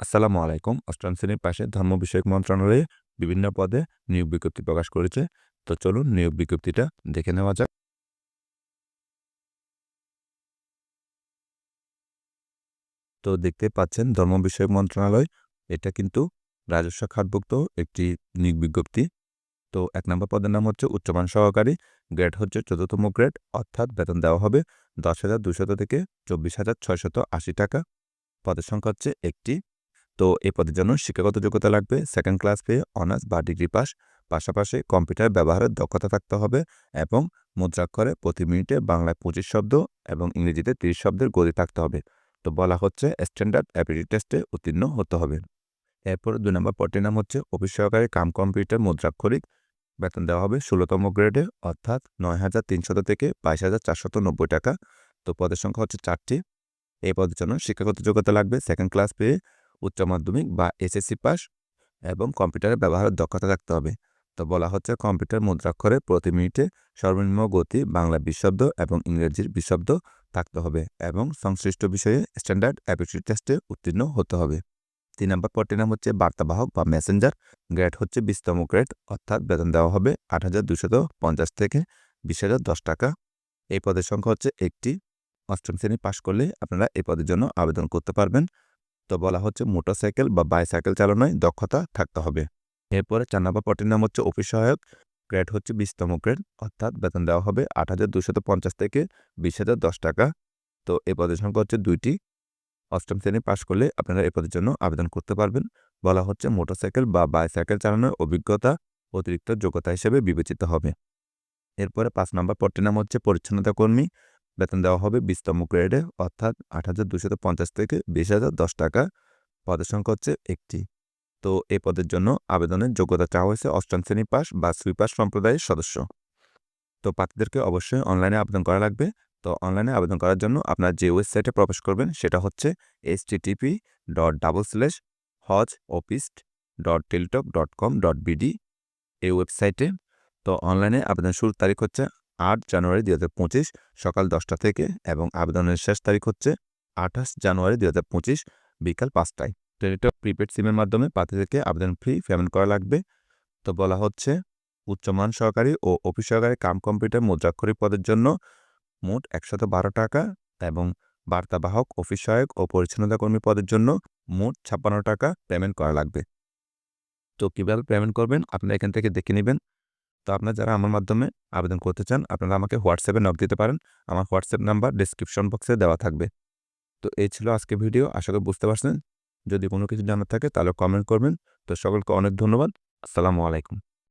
আসসালামু আলাইকুম। অষ্টম শ্রেণির পাশে ধর্ম বিষয়ক মন্ত্রণালয়ে বিভিন্ন পদে নিয়োগ বিজ্ঞপ্তি প্রকাশ করেছে। তো চলুন নিয়োগ বিজ্ঞপ্তিটা দেখে নেওয়া যাক। তো দেখতে পাচ্ছেন ধর্ম বিষয়ক মন্ত্রণালয়, এটা কিন্তু রাজস্ব খাতভুক্ত একটি নিয়োগ বিজ্ঞপ্তি। তো এক নম্বর পদের নাম হচ্ছে উচ্চমান সহকারী, গ্রেড হচ্ছে চতুর্থম গ্রেড, অর্থাৎ বেতন দেওয়া হবে দশ হাজার দুশত থেকে চব্বিশ হাজার ছয়শত আশি টাকা। পদের সংখ্যা হচ্ছে একটি তো এ পদের জন্য শিক্ষাগত যোগ্যতা লাগবে সেকেন্ড ক্লাস পেয়ে অনার্স বা ডিগ্রি পাস পাশাপাশি কম্পিউটার ব্যবহারের দক্ষতা থাকতে হবে এবং মুদ্রাক্ষরে প্রতি মিনিটে বাংলায় পঁচিশ শব্দ এবং ইংরেজিতে তিরিশ শব্দের গতি থাকতে হবে। তো বলা হচ্ছে স্ট্যান্ডার্ড অ্যাবিলিটি টেস্টে উত্তীর্ণ হতে হবে। এরপর দুই নম্বর পদটির নাম হচ্ছে অফিস সহকারী কাম কম্পিউটার মুদ্রাক্ষরিক। বেতন দেওয়া হবে ষোলোতম গ্রেডে অর্থাৎ নয় হাজার তিনশত থেকে বাইশ হাজার চারশত নব্বই টাকা। তো পদের সংখ্যা হচ্ছে চারটি। এই পদের জন্য শিক্ষাগত যোগ্যতা লাগবে সেকেন্ড ক্লাস পেয়ে উচ্চ মাধ্যমিক বা এসএসসি পাস এবং কম্পিউটারের ব্যবহারের দক্ষতা থাকতে হবে। তো বলা হচ্ছে কম্পিউটার মুদ্রাক্ষরে প্রতি মিনিটে সর্বনিম্ন গতি বাংলা বিশব্দ এবং ইংরেজির বিশব্দ থাকতে হবে এবং সংশ্লিষ্ট বিষয়ে স্ট্যান্ডার্ড অ্যাপিটিউড টেস্টে উত্তীর্ণ হতে হবে। তিন নম্বর পদটির নাম হচ্ছে বার্তাবাহক বা মেসেঞ্জার। গ্রেড হচ্ছে বিশতম গ্রেড, অর্থাৎ বেতন দেওয়া হবে আট হাজার দুশত পঞ্চাশ থেকে বিশ হাজার দশ টাকা। এই পদের সংখ্যা হচ্ছে একটি। অষ্টম শ্রেণি পাশ করলে আপনারা এই পদের জন্য আবেদন করতে পারবেন। তো বলা হচ্ছে মোটরসাইকেল বা বাইসাইকেল চালানোয় দক্ষতা থাকতে হবে। এরপরে চার নম্বর পটির নাম হচ্ছে অফিস সহায়ক, গ্রেড হচ্ছে বিশতম গ্রেড, অর্থাৎ বেতন দেওয়া হবে আট হাজার দুশত পঞ্চাশ থেকে বিশ হাজার দশ টাকা। তো এই পদের সংখ্যা হচ্ছে দুইটি। অষ্টম শ্রেণি পাশ করলে আপনারা এ পদের জন্য আবেদন করতে পারবেন। বলা হচ্ছে মোটরসাইকেল বা বাইসাইকেল চালানোর অভিজ্ঞতা অতিরিক্ত যোগ্যতা হিসেবে বিবেচিত হবে। এরপরে পাঁচ নম্বর পদটির নাম হচ্ছে পরিচ্ছন্নতা কর্মী বেতন দেওয়া হবে বিশতম গ্রেডে, অর্থাৎ আট হাজার দুশত পঞ্চাশ থেকে বিশ হাজার দশ টাকা। পদের সংখ্যা হচ্ছে একটি। তো এই পদের জন্য আবেদনের যোগ্যতা চাওয়া হয়েছে অষ্টম শ্রেণি পাস বা সুইপাস সম্প্রদায়ের সদস্য। তো প্রার্থীদেরকে অবশ্যই অনলাইনে আবেদন করা লাগবে। তো অনলাইনে আবেদন করার জন্য আপনার যে ওয়েবসাইটে প্রবেশ করবেন সেটা হচ্ছে H TTP dot double slash হজ office dot Teletalk dot com dot BD এই ওয়েবসাইটে তো অনলাইনে আবেদন শুরুর তারিখ হচ্ছে আট জানুয়ারি দু হাজার পঁচিশ সকাল দশটা থেকে এবং আবেদনের শেষ তারিখ হচ্ছে আঠাশ জানুয়ারি দু হাজার পঁচিশ বিকাল পাঁচটায়। টেলিটক প্রিপেড সিমের মাধ্যমে পাতি থেকে আবেদন ফ্রি পেমেন্ট করা লাগবে। তো বলা হচ্ছে উচ্চমান সহকারী ও অফিস সহকারী কাম কম্পিউটার মুদ্রাক্ষরিক পদের জন্য মোট একশত বারো টাকা এবং বার্তাবাহক অফিস সহায়ক ও পরিচ্ছন্নতা কর্মী পদের জন্য মোট ছাপ্পান্ন টাকা পেমেন্ট করা লাগবে। তো কীভাবে পেমেন্ট করবেন? আপনারা এখান থেকে দেখে নেবেন। তো আপনারা যারা আমার মাধ্যমে আবেদন করতে চান, আপনারা আমাকে হোয়াটসঅ্যাপে নক দিতে পারেন। আমার হোয়াটসঅ্যাপ নাম্বার ডিসক্রিপশন বক্সে দেওয়া থাকবে। তো এই ছিল আজকে ভিডিও আশা করি বুঝতে পারছেন। যদি কোনো কিছু জানার থাকে তাহলে কমেন্ট করবেন। তো সকলকে অনেক ধন্যবাদ। আসসালামু আলাইকুম।